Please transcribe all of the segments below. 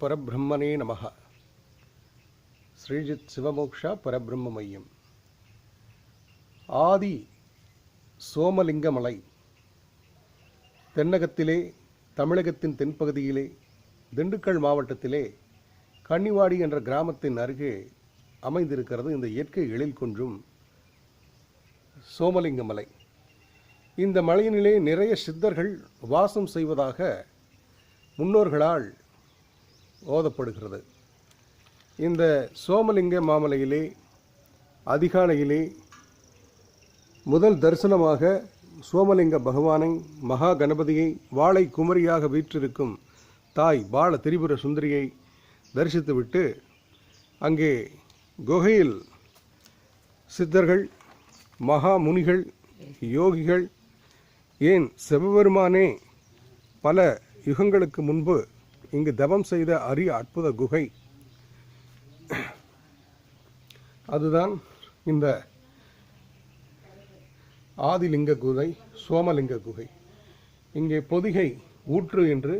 பரபிரம்மனே நமக. ஸ்ரீஜித் சிவமோக்ஷா பரபிரம்ம மையம் ஆதி சோமலிங்கமலை. தென்னகத்திலே தமிழகத்தின் தென்பகுதியிலே திண்டுக்கல் மாவட்டத்திலே கன்னிவாடி என்ற கிராமத்தின் அருகே அமைந்திருக்கிறது இந்த இயற்கை எழில் குன்றும் சோமலிங்கமலை. இந்த மலையினிலே நிறைய சித்தர்கள் வாசம் செய்வதாக முன்னோர்களால் ஓதப்படுகிறது. இந்த சோமலிங்க மாமலையிலே அதிகாலையிலே முதல் தரிசனமாக சோமலிங்க பகவானை மகா கணபதியை வாழை குமரியாக வீற்றிருக்கும் தாய் பால திரிபுர சுந்தரியை தரிசித்துவிட்டு அங்கே குகையில் சித்தர்கள் மகா முனிகள் யோகிகள் ஏன் சிவபெருமானே பல யுகங்களுக்கு முன்பு இங்கு தவம் செய்த அரிய அற்புத குகை. அதுதான் இந்த ஆதிலிங்க குகை சோமலிங்க குகை. இங்கே பொதிகை ஊற்று என்று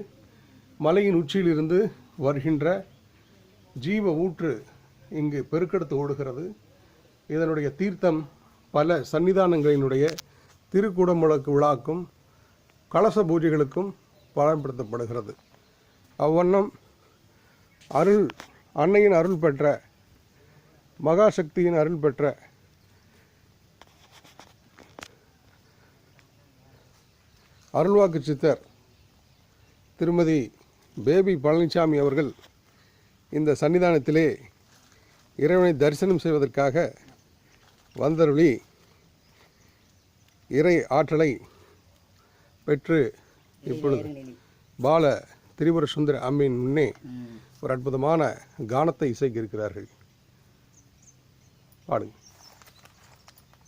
மலையின் உச்சியிலிருந்து வருகின்ற ஜீவ ஊற்று இங்கு பெருக்கெடுத்து ஓடுகிறது. இதனுடைய தீர்த்தம் பல சன்னிதானங்களினுடைய திருக்குடமுழக்கு விழாக்கும் கலச பூஜைகளுக்கும் பயன்படுத்தப்படுகிறது. அவ்வண்ணம் அருள் அன்னையின் அருள் பெற்ற மகாசக்தியின் அருள் பெற்ற. அருள்வாக்கு சித்தர் திருமதி பேபி பழனிசாமி அவர்கள் இந்த சன்னிதானத்திலே இறைவனை தரிசனம் செய்வதற்காக வந்தருளி இறை ஆற்றலை பெற்று இப்பொழுது பால திரிபுர சுந்தர அம்மையின் முன்னே ஒரு அற்புதமான கானத்தை இசைக்க இருக்கிறார்கள் பாடுங்க.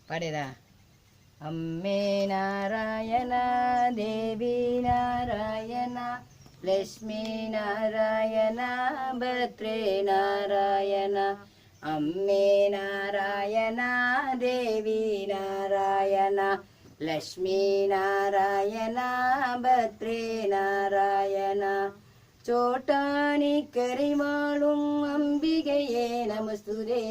பாடியதா? அம்மே நாராயண தேவி நாராயண லக்ஷ்மி நாராயண பத்ரே நாராயண. அம்மே நாராயண தேவி நாராயண லக்ஷ்மி நாராயண பத்ரே நாராயண சோட்டானி கரிவாளும் அம்பிகையே நமஸ்துரே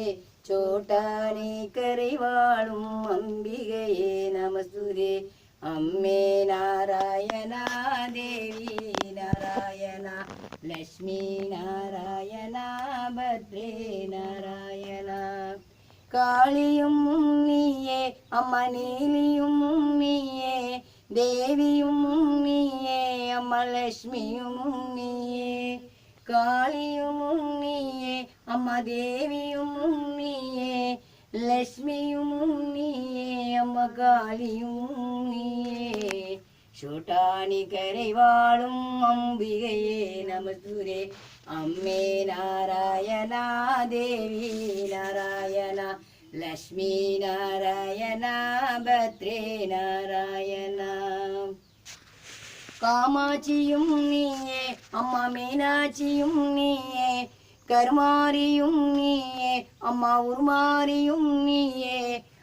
சோட்டானி கரிவாளும் அம்பிகையே நமஸ்துரே அம்மே நாராயணா தேவி நாராயணா லக்ஷ்மி நாராயணா பத்ரே நாராயணா காளியும் நீயே அம்மா நீலியும் நீயே தேவியும் நீயே அம்மா லக்ஷ்மியும் நீயே காளியும் நீயே அம்மா தேவியும் நீயே லக்ஷ்மியும் நீயே அம்மா காளியும் நீயே சூட்டாணி கரை வாழும் அம்பிகையே நமஸ்துரே அம்மே நாராயணா தேவி நாராயணா லக்ஷ்மி நாராயணா பத்ரே நாராயணா காமாட்சியும் நீயே அம்மா மீனாட்சியும் நீயே கருமாரியும் நீயே அம்மா உருமாரியும் நீயே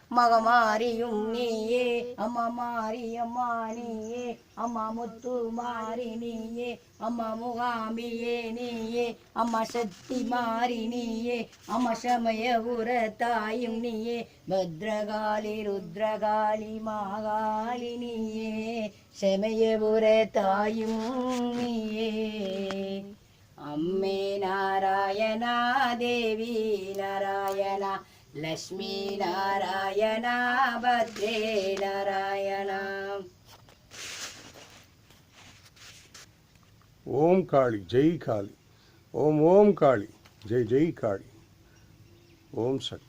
மகமாரியும் நீயே. அம்மா மாரி அம்மா நீயே. அம்மா முத்து மாறி நீயே. அம்மா முகாமியே நீயே. அம்மா சக்தி மாறி நீயே. அம்மா சமய உர தாயும் நீயே. பத்ரகாளி ருத்ரகாளி மாகாளி நீயே. சமயபுர தாயும் நீயே. அம்மே நாராயணா தேவி நாராயணா. లక్ష్మీనారాయణ భద్రే నారాయణ ఓం కాళి జై కాళి ఓం ఓం కాళి జై జై కాళి ఓం శక్తి